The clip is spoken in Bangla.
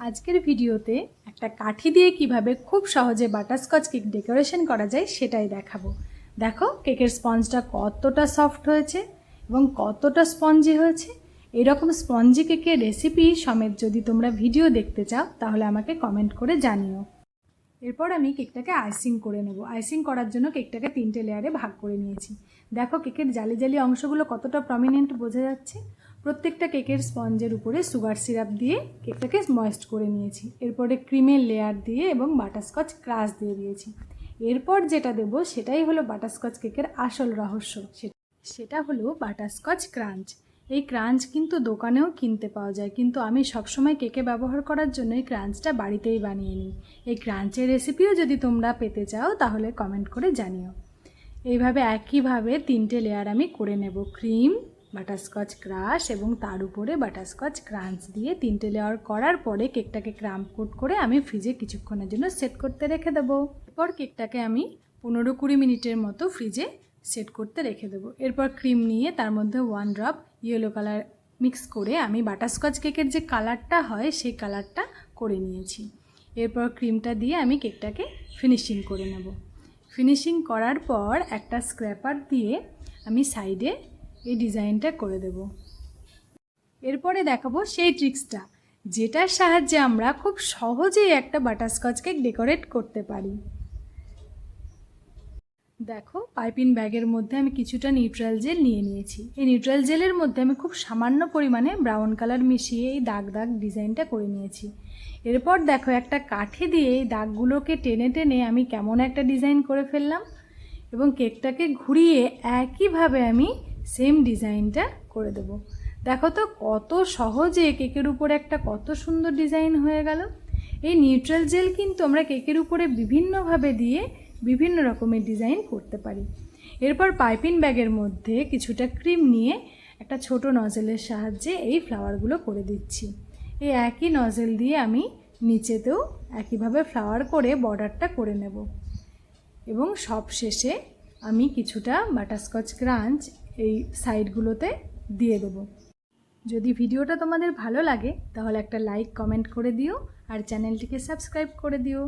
আজকের ভিডিওতে একটা কাঠি দিয়ে কীভাবে খুব সহজে বাটারস্কচ কেক ডেকোরেশন করা যায় সেটাই দেখাবো। দেখো, কেকের স্পঞ্জটা কতটা সফট হয়েছে এবং কতটা স্পঞ্জি হয়েছে। এরকম স্পঞ্জি কেকের রেসিপি সমেত যদি তোমরা ভিডিও দেখতে চাও, তাহলে আমাকে কমেন্ট করে জানিও। এরপর আমি কেকটাকে আইসিং করে নেব। আইসিং করার জন্য কেকটাকে তিনটে লেয়ারে ভাগ করে নিয়েছি। দেখো, কেকের জালি জালি অংশগুলো কতটা প্রমিনেন্ট বোঝা যাচ্ছে। প্রত্যেকটা কেকের স্পঞ্জের উপরে সুগার সিরাপ দিয়ে কেকটাকে ময়েস্ট করে নিয়েছি। এরপরে ক্রিমের লেয়ার দিয়ে এবং বাটারস্কচ ক্রাশ দিয়ে দিয়েছি। এরপর যেটা দেব সেটাই হলো বাটারস্কচ কেকের আসল রহস্য। সেটা হলো বাটারস্কচ ক্রাঞ্চ। এই ক্রাঞ্চ কিন্তু দোকানেও কিনতে পাওয়া যায়, কিন্তু আমি সবসময় কেকে ব্যবহার করার জন্য এই ক্রাঞ্চটা বাড়িতেই বানিয়ে নিই। এই ক্রাঞ্চের রেসিপিও যদি তোমরা পেতে চাও, তাহলে কমেন্ট করে জানিও। এইভাবে একইভাবে তিনটে লেয়ার আমি করে নেব। ক্রিম বাটারস্কচ ক্রাশ এবং তার উপরে বাটারস্কচ ক্রাঞ্চ দিয়ে তিনটে লেয়ার করার পরে কেকটাকে ক্রাম্প কোট করে আমি ফ্রিজে কিছুক্ষণের জন্য সেট করতে রেখে দেবো। এরপর কেকটাকে আমি পনেরো কুড়ি মিনিটের মতো ফ্রিজে সেট করতে রেখে দেবো। এরপর ক্রিম নিয়ে তার মধ্যে one drop yellow colour mix করে আমি বাটারস্কচ কেকের যে কালারটা হয়, সেই কালারটা করে নিয়েছি। এরপর ক্রিমটা দিয়ে আমি কেকটাকে ফিনিশিং করে নেব। ফিনিশিং করার পর একটা স্ক্র্যাপার দিয়ে আমি সাইডে এই ডিজাইনটা করে দেব। এরপরে দেখাবো সেই ট্রিক্সটা, যেটার সাহায্যে আমরা খুব সহজেই একটা বাটারস্কচ কেক ডেকোরেট করতে পারি। দেখো পাইপিন ব্যাগের মধ্যে আমি কিছুটা নিউট্রাল জেল নিয়ে নিয়েছি। এই নিউট্রাল জেলের মধ্যে আমি খুব সামান্য পরিমাণে ব্রাউন কালার মিশিয়ে এই দাগ দাগ ডিজাইনটা করে নিয়েছি। এরপর দেখো, একটা কাঠি দিয়ে এই দাগগুলোকে টেনে টেনে আমি কেমন একটা ডিজাইন করে ফেললাম এবং কেকটাকে ঘুরিয়ে একইভাবে আমি সেম ডিজাইনটা করে দেবো। দেখো তো কত সহজে কেকের উপরে একটা কত সুন্দর ডিজাইন হয়ে গেল। এই নিউট্রাল জেল কিন্তু আমরা কেকের উপরে বিভিন্নভাবে দিয়ে বিভিন্ন রকমের ডিজাইন করতে পারি। এরপর পাইপিং ব্যাগের মধ্যে কিছুটা ক্রিম নিয়ে একটা ছোট নজেলের সাহায্যে এই ফ্লাওয়ারগুলো করে দিচ্ছি। এই একই নজেল দিয়ে আমি নিচেতেও একইভাবে ফ্লাওয়ার করে বর্ডারটা করে নেব। এবং সব শেষে আমি কিছুটা বাটারস্কচ ক্রাঞ্চ এই সাইডগুলোতে দিয়ে দেব। যদি ভিডিওটা তোমাদের ভালো লাগে, তাহলে একটা লাইক, কমেন্ট করে দিও, আর চ্যানেলটিকে সাবস্ক্রাইব করে দিও।